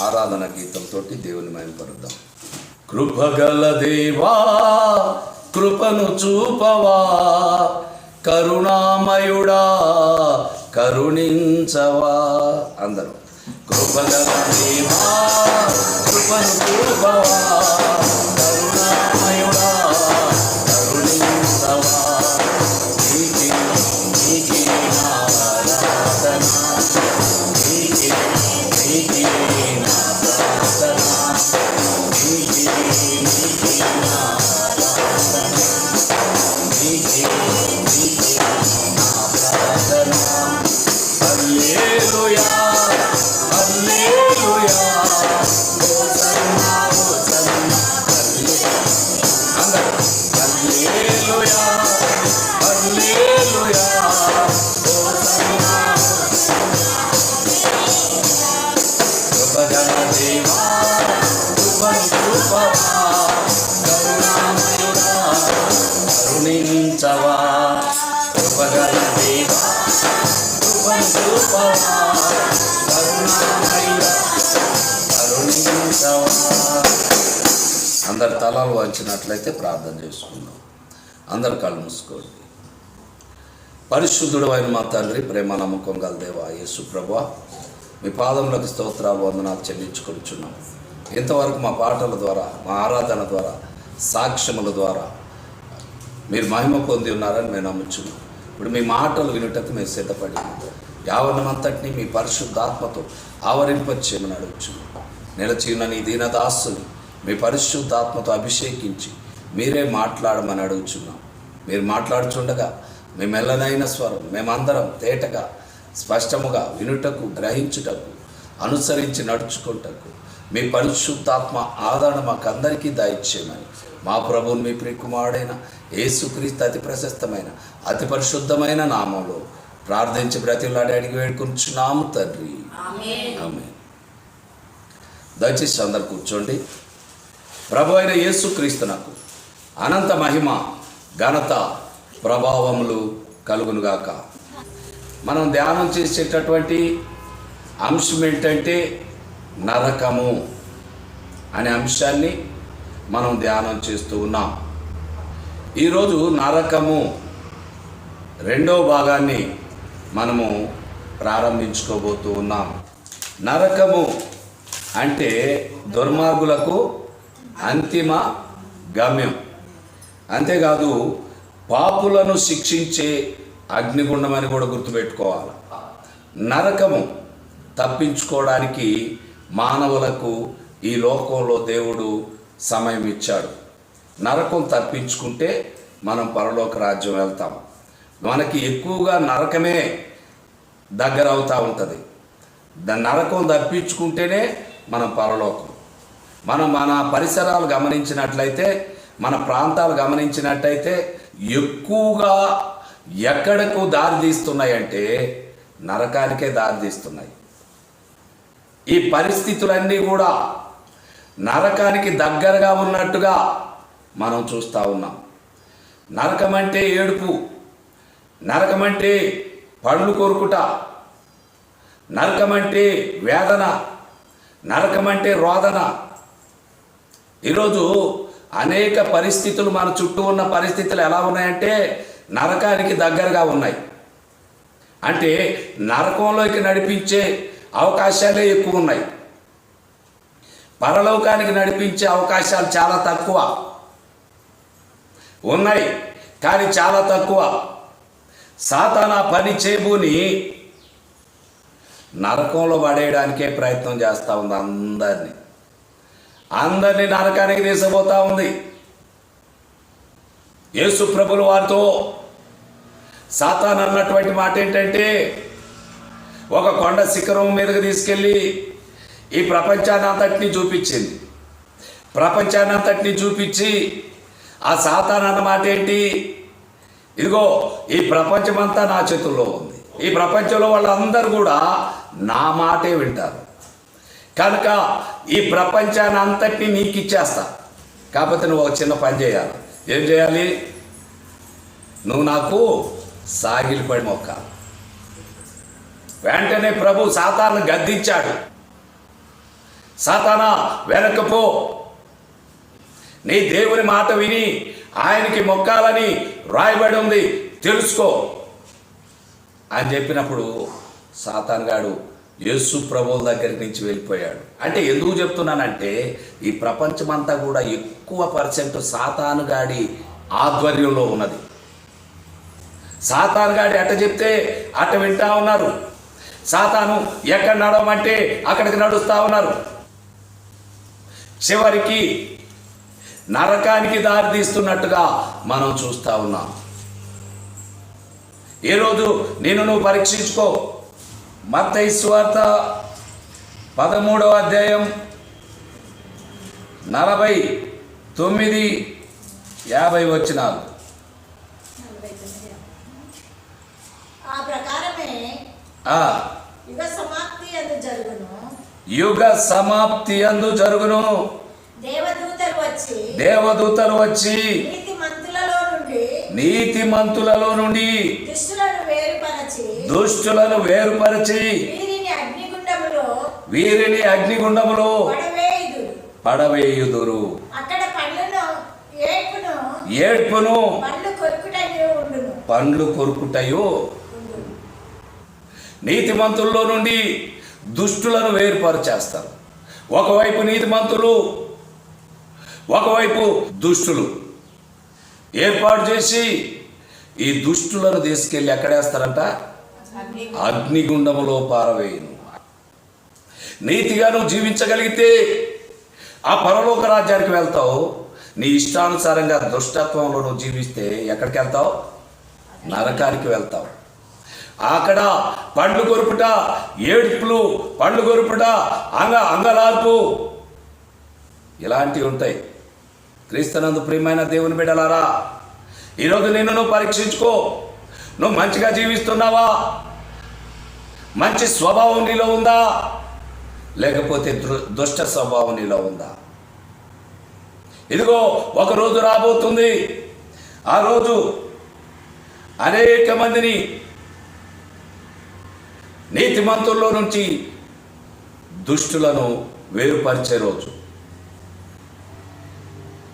ఆరాధన గీతంతో దేవుని మయంపరుద్దాం కృపగల దేవా కృపను చూపవా కరుణామయుడా కరుణించవా అందరూ. కృపగల దేవా కృపను చూపవా తలాలు వంచినట్లయితే ప్రార్థన చేసుకుందాం. అందరు కళ్ళు మూసుకోండి. పరిశుద్ధుడు అయిన మా తండ్రి ప్రేమ నమ్మకం గల దేవా యేసు ప్రభా మీ పాదములకు స్తోత్రాలు వందనాలు చెల్లించుకొనిచున్నాం. ఇంతవరకు మా పాటల ద్వారా మా ఆరాధన ద్వారా సాక్ష్యముల ద్వారా మీరు మహిమ పొంది ఉన్నారని మేము నమ్ముచున్నాం. ఇప్పుడు మీ మాటలు వినుటకు మేము సిద్ధపడి యావనమంతటిని మీ పరిశుద్ధాత్మతో ఆవరింపచేయమని అడుగుచున్నాం. నిలచిన నీ దీనదాసుని మీ పరిశుద్ధాత్మతో అభిషేకించి మీరే మాట్లాడమని అడుగుచున్నాం. మీరు మాట్లాడుచుండగా మీ మెల్లనైన స్వరం మేమందరం తేటగా స్పష్టముగా వినుటకు గ్రహించుటకు అనుసరించి నడుచుకుంటకు మీ పరిశుద్ధాత్మ ఆదరణ మాకందరికీ దయచేయమని మా ప్రభువుని మీ ప్రియకుమారుడైన యేసుక్రీస్తు అతి ప్రశస్తమైన అతి పరిశుద్ధమైన నామంలో ప్రార్థించి బ్రతిలాడి అడిగి వేడుకుంటున్నాము తండ్రి. ఆమె దయచేసి అందరు కూర్చోండి. ప్రభు అయిన యేసుక్రీస్తునకు అనంత మహిమ ఘనత ప్రభావములు కలుగునుగాక. మనం ధ్యానం చేసేటటువంటి అంశం ఏంటంటే నరకము అనే అంశాన్ని మనం ధ్యానం చేస్తూ ఉన్నాం. ఈరోజు నరకము రెండో భాగాన్ని మనము ప్రారంభించుకోబోతూ ఉన్నాం. నరకము అంటే దుర్మార్గులకు అంతిమ గమ్యం. అంతేకాదు పాపులను శిక్షించే అగ్నిగుండం అని కూడా గుర్తుపెట్టుకోవాలి. నరకము తప్పించుకోవడానికి మానవులకు ఈ లోకంలో దేవుడు సమయం ఇచ్చాడు. నరకం తప్పించుకుంటే మనం పరలోక రాజ్యం వెళ్తాం. మనకి ఎక్కువగా నరకమే దగ్గర అవుతూ ఉంటుంది. ద నరకం తప్పించుకుంటేనే మనం పరలోకం. మనం మన పరిసరాలు గమనించినట్లయితే మన ప్రాంతాలు గమనించినట్టయితే ఎక్కువగా ఎక్కడకు దారి తీస్తున్నాయంటే నరకానికే దారి తీస్తున్నాయి. ఈ పరిస్థితులన్నీ కూడా నరకానికి దగ్గరగా ఉన్నట్టుగా మనం చూస్తూ ఉన్నాం. నరకం అంటే ఏడుపు నరకం అంటే పండ్లు కొరుకుట నరకం అంటే వేదన నరకం అంటే రోదన ఈరోజు అనేక పరిస్థితులు మన చుట్టూ ఉన్న పరిస్థితులు ఎలా ఉన్నాయంటే నరకానికి దగ్గరగా ఉన్నాయి. అంటే నరకంలోకి నడిపించే అవకాశాలే ఎక్కువ ఉన్నాయి. పరలోకానికి నడిపించే అవకాశాలు చాలా తక్కువ ఉన్నాయి. కానీ చాలా తక్కువ. సాతాన పని చేబూని నరకంలో పడేయడానికే ప్రయత్నం చేస్తూ ఉంది అందరినీ. అందరినీ నరకానికి తీసుకుపోతా ఉంది. యేసు ప్రభులు వారితో సాతాన్ అన్నటువంటి మాట ఏంటంటే ఒక కొండ శిఖరం మీదకి తీసుకెళ్ళి ఈ ప్రపంచాన్ని అంతటినీ చూపించింది. ప్రపంచాన్ని అంతటినీ చూపించి ఆ సాతాన్ అన్న మాట ఏంటి? ఇదిగో ఈ ప్రపంచమంతా నా చేతుల్లో ఉంది. ఈ ప్రపంచంలో వాళ్ళందరూ కూడా నా మాటే వింటారు. కనుక ఈ ప్రపంచాన్ని అంతటినీ నీకు ఇచ్చేస్తా కాకపోతే నువ్వు ఒక చిన్న పని చేయాలి. ఏం చేయాలి? నువ్వు నాకు సాగిలిపడి మొక్క. వెంటనే ప్రభు సాతాను గద్దించాడు. సాతానా వెనకపో నీ దేవుని మాట విని ఆయనకి మొక్కాలని రాయబడి ఉంది. తెలుసుకో. అని చెప్పినప్పుడు సాతాన్గాడు యేసు ప్రభువుల దగ్గర నుంచి వెళ్ళిపోయాడు. అంటే ఎందుకు చెప్తున్నానంటే ఈ ప్రపంచమంతా కూడా ఎక్కువ పర్సెంట్ సాతానుగాడి ఆధ్వర్యంలో ఉన్నది. సాతానుగాడి అట్ట చెప్తే అట్ట వింటా ఉన్నారు. సాతాను ఎక్కడ నడవమంటే అక్కడికి నడుస్తూ ఉన్నారు. చివరికి నరకానికి దారి తీస్తున్నట్టుగా మనం చూస్తూ ఉన్నాం. ఈరోజు నేను నువ్వు పరీక్షించుకో. మత్తయి సువార్త పదమూడవ అధ్యాయం నలభై తొమ్మిది యాభై వచ్చినాలు యుగ సమాప్తి అది జరుగును. దేవదూతలు వచ్చి దేవదూతలు వచ్చి నీతి మంతులలో నుండి దుష్టులను వేరుపరచి వీరిని అగ్నిగుండములో పడవేయుదురు. ఏడ్పును పండ్లు కొరుకుటయో. నీతిమంతుల్లో నుండి దుష్టులను వేరుపరిచేస్తారు. ఒకవైపు నీతిమంతులు ఒకవైపు దుష్టులు. ఏర్పాటు చేసి ఈ దుష్టులను తీసుకెళ్ళి ఎక్కడేస్తారంట అగ్నిగుండములో పారవేయను. నీతిగా నువ్వు జీవించగలిగితే ఆ పరలోక రాజ్యానికి వెళ్తావు. నీ ఇష్టానుసారంగా దుష్టత్వంలో నువ్వు జీవిస్తే ఎక్కడికి వెళ్తావు? నరకానికి వెళ్తావు. అక్కడ పండ్లు కొరుపుట ఏడుపులు పండ్లు కొరుపుట అంగ అంగలార్పు ఇలాంటివి ఉంటాయి. క్రీస్తునందు ప్రియమైన దేవుని బిడ్డలారా ఈరోజు నిన్ను నువ్వు పరీక్షించుకో. నువ్వు మంచిగా జీవిస్తున్నావా? మంచి స్వభావం నీలో ఉందా? లేకపోతే దృ- దుష్ట స్వభావం నీలో ఉందా? ఇదిగో ఒక రోజు రాబోతుంది. ఆ రోజు అనేక మందిని నీతిమంతుల్లో నుంచి దుష్టులను వేరుపరిచే రోజు.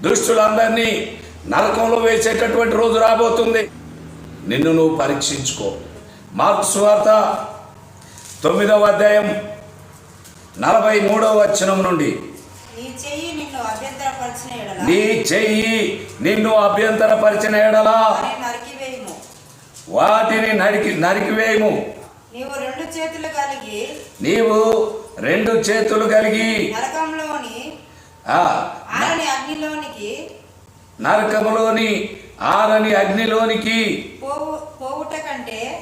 దుష్టులందరినీ నరకంలో వేసేటటువంటి రోజు రాబోతుంది. నిన్ను నువ్వు పరీక్షించుకో. మార్క్స్ వార్త తొమ్మిదవ అధ్యాయం నలభై మూడవ వచనం నుండి. నీ చెయ్యి నిన్ను అభ్యంతరపరిచిన ఎడల. వాటిని నరికి నరికివేయము. నీవు రెండు చేతులు కలిగి నీవు రెండు చేతులు కలిగి నరకంలోని ఆ ఆరని అగ్నిలోనికి ఆరని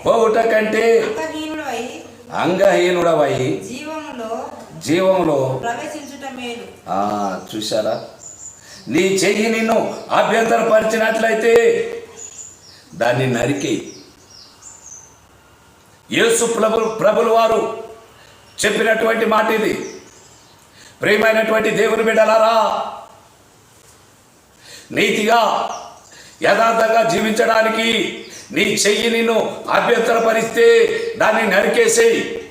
పోవుట కంటే అంగహీనుడవై జీవంలో చూశారా? నీ చెయ్యి నిన్ను అభ్యంతరపరిచినట్లయితే దాన్ని నరికి యేసు ప్రభు ప్రభులు వారు చెప్పినటువంటి మాట ఇది. ప్రియమైనటువంటి దేవుని బిడ్డలారా నీతిగా యథార్థంగా జీవించడానికి నీ చెయ్యి నిన్ను అభ్యంతరపరిస్తే దాన్ని నరికేసేయి.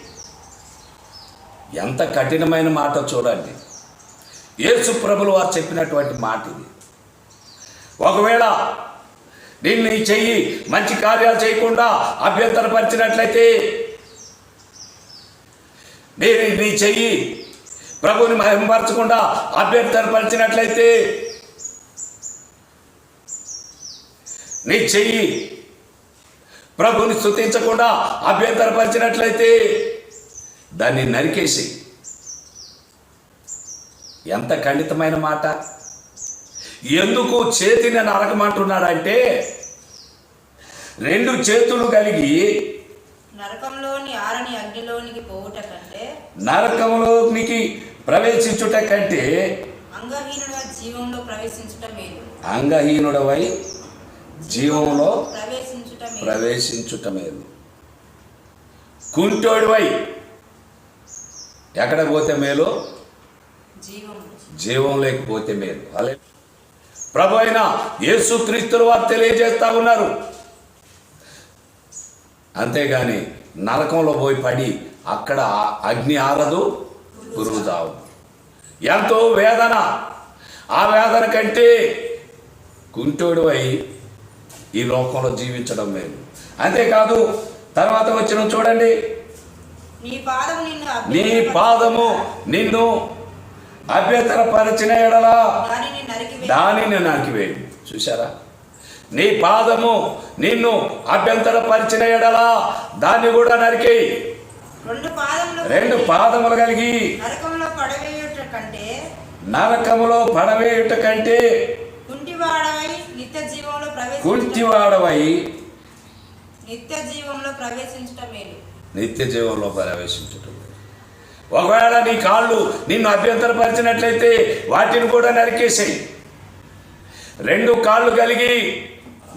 ఎంత కఠినమైన మాట చూడండి. యేసు ప్రభులు వారు చెప్పినటువంటి మాట ఇది. ఒకవేళ నిన్ను నీ చెయ్యి మంచి కార్యాలు చేయకుండా అభ్యంతరపరిచినట్లయితే నేను నీ చెయ్యి ప్రభుని మహింపరచకుండా అభ్యంతరపరిచినట్లయితే నీ చెయ్యి ప్రభుని స్థుతించకుండా అభ్యంతరపరిచినట్లయితే దాన్ని నరికేసి ఎంత ఖండితమైన మాట. ఎందుకు చేతిని నరకమంటున్నాడంటే రెండు చేతులు కలిగి నరకంలోని ఆరని అగ్నిలోనికి పోవుట కంటే నరకంలోనికి ప్రవేశించుట కంటే అంగహీనుడ జీవంలో ప్రవేశించుట మేలు. అంగహీనుడవై జీవంలో ప్రవేశించుట మేలు ప్రవేశించుట మేలు కుంటోడివై ఎక్కడ పోతే మేలు? జీవం లేకపోతే మేలు. అలే ప్రభు అయిన యేసు క్రీస్తులు వారు తెలియజేస్తా ఉన్నారు. అంతేగాని నరకంలో పోయి పడి అక్కడ అగ్ని ఆరదు గురువు చావు ఎంతో వేదన. ఆ వేదన కంటే కుంటోడు అయి ఈ లోకంలో జీవించడం మేలు. అంతేకాదు తర్వాత వచ్చిన చూడండి. నీ పాదము నిన్ను నీ అభ్యంతరపరచకుండా పాదము నిన్ను అభ్యంతరపరిచిన ఎడలా దానిని నరికివేయి. చూసారా నీ పాదము నిన్ను అభ్యంతరపరిచిన ఎడలా దాన్ని కూడా నరికేయి రెండు పాదములు కలిగి నరకములో పడవేయుట కంటే కుంటివాడవై నిత్య జీవంలో ప్రవేశించుట మేలు. నిత్య జీవంలో ప్రవేశించుట ఒకవేళ నీ కాళ్ళు నిన్ను అభ్యంతరపరిచినట్లయితే వాటిని కూడా నరికేసేయి. రెండు కాళ్ళు కలిగి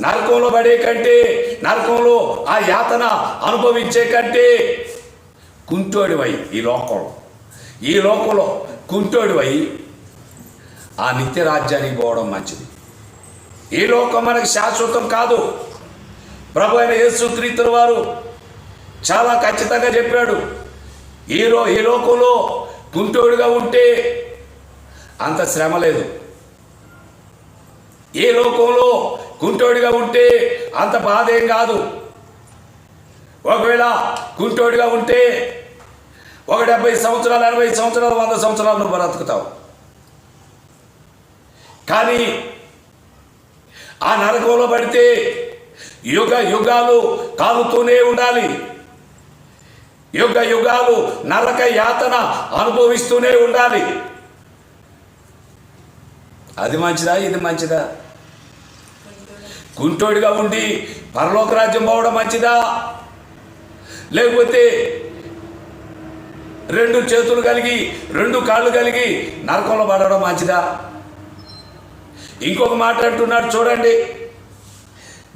నరకంలో పడే కంటే నరకంలో ఆ యాతన అనుభవించే కంటే కుంటోడివై ఈ లోకంలో ఈ లోకంలో కుంటోడివై ఆ నిత్య రాజ్యానికి పోవడం మంచిది. ఈ లోకం మనకి శాశ్వతం కాదు. ప్రభు అయిన యేసుక్రీతుల వారు చాలా ఖచ్చితంగా చెప్పాడు. ఈరో ఈ లోకంలో గుంటోడుగా ఉంటే అంత శ్రమ లేదు. ఏ లోకంలో గుంటోడిగా ఉంటే అంత బాధ ఏం కాదు. ఒకవేళ గుంటోడిగా ఉంటే ఒక డెబ్బై సంవత్సరాలు అరవై సంవత్సరాలు వంద సంవత్సరాలు నువ్వు బ్రతుకుతావు. కానీ ఆ నరకంలో పడితే యుగ యుగాలు కాలుతూనే ఉండాలి. యుగ యుగాలు నరక యాతన అనుభవిస్తూనే ఉండాలి. అది మంచిదా ఇది మంచిదా? కుంటోడిగా ఉండి పరలోక రాజ్యం పోవడం మంచిదా? లేకపోతే రెండు చేతులు కలిగి రెండు కాళ్ళు కలిగి నరకంలో పడడం మంచిదా? ఇంకొక మాట అంటున్నాడు చూడండి.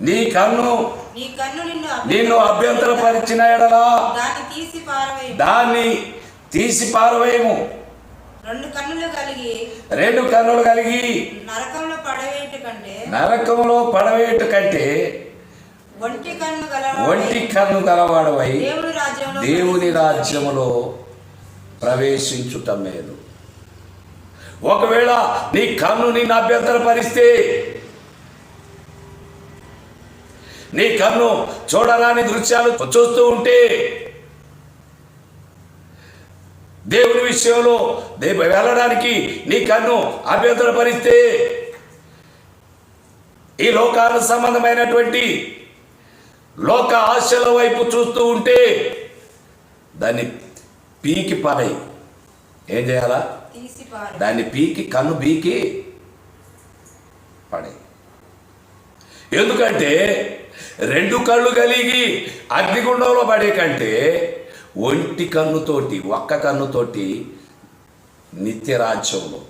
నీ కన్ను నిన్ను నిన్ను అభ్యంతరపరిచిన ఎడలా? దాన్ని తీసి పారవేయము. రెండు కన్నులు కలిగి రెండు కన్నులు కలిగి నరకంలో పడవేయుట కంటే నరకంలో పడవేయట కంటే ఒంటి కన్ను గల ఒంటి కన్ను గలవాడవై దేవుని రాజ్యంలో ప్రవేశించుట మేలు. ఒకవేళ నీ కన్ను నిన్ను అభ్యంతరపరిస్తే నీ కన్ను చూడరాని దృశ్యాలు చూస్తూ ఉంటే దేవుని విషయంలో వెళ్ళడానికి నీ కన్ను అభ్యంతరపరిస్తే ఈ లోకాలకు సంబంధమైనటువంటి లోక ఆశల వైపు చూస్తూ ఉంటే దాన్ని పీకి పారై ఏం చేయాలా? దాన్ని పీకి కన్ను పీకి పడే. ఎందుకంటే రెండు కళ్ళు కలిగి అగ్నిగుండంలో పడే కంటే ఒంటి కన్నుతోటి ఒక్క కన్నుతోటి నిత్య రాజ్యంలో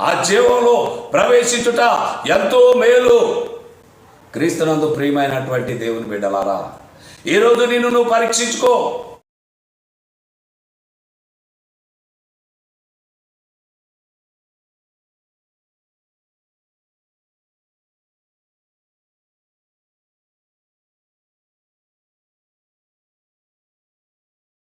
ఆ జీవంలో ప్రవేశించుట ఎంతో మేలు. క్రీస్తునందు ప్రియమైనటువంటి దేవుని బిడ్డలారా ఈరోజు నిన్ను నువ్వు పరీక్షించుకో.